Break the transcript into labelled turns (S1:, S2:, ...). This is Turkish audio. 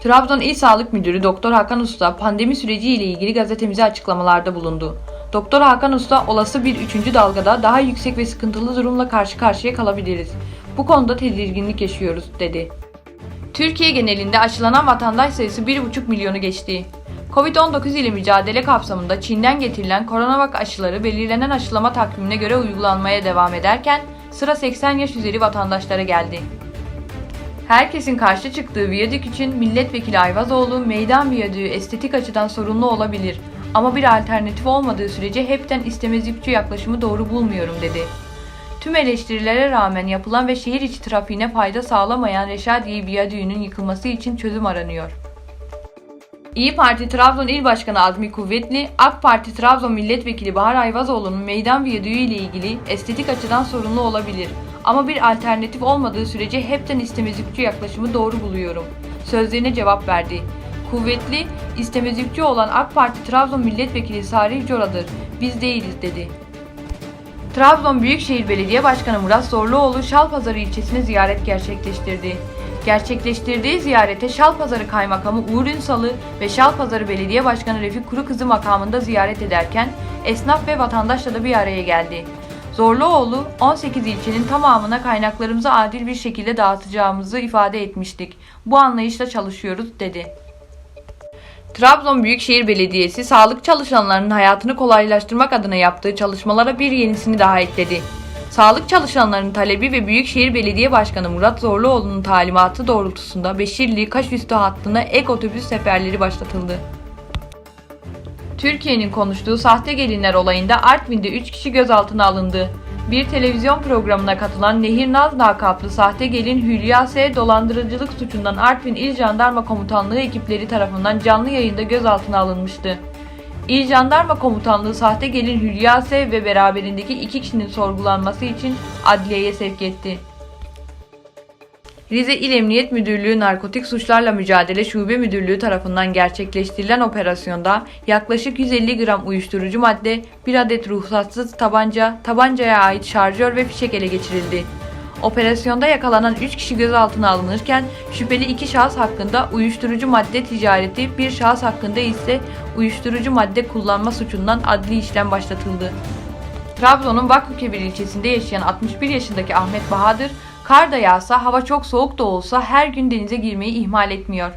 S1: Trabzon İl Sağlık Müdürü Doktor Hakan Usta pandemi süreci ile ilgili gazetemize açıklamalarda bulundu. Doktor Hakan Usta olası bir üçüncü dalgada daha yüksek ve sıkıntılı durumla karşı karşıya kalabiliriz. Bu konuda tedirginlik yaşıyoruz dedi. Türkiye genelinde aşılanan vatandaş sayısı 1,5 milyonu geçti. Covid-19 ile mücadele kapsamında Çin'den getirilen koronavak aşıları belirlenen aşılama takvimine göre uygulanmaya devam ederken sıra 80 yaş üzeri vatandaşlara geldi. Herkesin karşı çıktığı viyadük için milletvekili Ayvazoğlu meydan viyadüğü estetik açıdan sorunlu olabilir ama bir alternatif olmadığı sürece hepten istemezlikçi yaklaşımı doğru bulmuyorum dedi. Tüm eleştirilere rağmen yapılan ve şehir içi trafiğine fayda sağlamayan Reşadiye Viyadüğü'nün yıkılması için çözüm aranıyor. İyi Parti Trabzon İl Başkanı Azmi Kuvvetli, AK Parti Trabzon Milletvekili Bahar Ayvazoğlu'nun meydan viyadüğü ile ilgili estetik açıdan sorunlu olabilir ama bir alternatif olmadığı sürece hepten istemezlikçi yaklaşımı doğru buluyorum. Sözlerine cevap verdi. Kuvvetli, istemezlikçi olan AK Parti Trabzon Milletvekili Sarih Cora'dır. Biz değiliz dedi. Trabzon Büyükşehir Belediye Başkanı Murat Zorluoğlu Şalpazarı ilçesine ziyaret gerçekleştirdi. Gerçekleştirdiği ziyarete Şalpazarı Kaymakamı Uğur Ünsal'ı ve Şalpazarı Belediye Başkanı Refik Kurukızı makamında ziyaret ederken esnaf ve vatandaşla da bir araya geldi. Zorluoğlu 18 ilçenin tamamına kaynaklarımızı adil bir şekilde dağıtacağımızı ifade etmiştik. Bu anlayışla çalışıyoruz dedi. Trabzon Büyükşehir Belediyesi sağlık çalışanlarının hayatını kolaylaştırmak adına yaptığı çalışmalara bir yenisini daha ekledi. Sağlık çalışanlarının talebi ve Büyükşehir Belediye Başkanı Murat Zorluoğlu'nun talimatı doğrultusunda Beşirli Kaşüstü hattına ek otobüs seferleri başlatıldı. Türkiye'nin konuştuğu sahte gelinler olayında Artvin'de 3 kişi gözaltına alındı. Bir televizyon programına katılan Nehir Naz lakaplı sahte gelin Hülya S. dolandırıcılık suçundan Artvin İl Jandarma Komutanlığı ekipleri tarafından canlı yayında gözaltına alınmıştı. İl Jandarma Komutanlığı sahte gelin Hülya S. ve beraberindeki iki kişinin sorgulanması için adliyeye sevk etti. Rize İl Emniyet Müdürlüğü Narkotik Suçlarla Mücadele Şube Müdürlüğü tarafından gerçekleştirilen operasyonda yaklaşık 150 gram uyuşturucu madde, bir adet ruhsatsız tabanca, tabancaya ait şarjör ve fişek ele geçirildi. Operasyonda yakalanan 3 kişi gözaltına alınırken şüpheli 2 şahıs hakkında uyuşturucu madde ticareti, bir şahıs hakkında ise uyuşturucu madde kullanma suçundan adli işlem başlatıldı. Trabzon'un Vakfıkebir ilçesinde yaşayan 61 yaşındaki Ahmet Bahadır, kar da yağsa, hava çok soğuk da olsa her gün denize girmeyi ihmal etmiyor.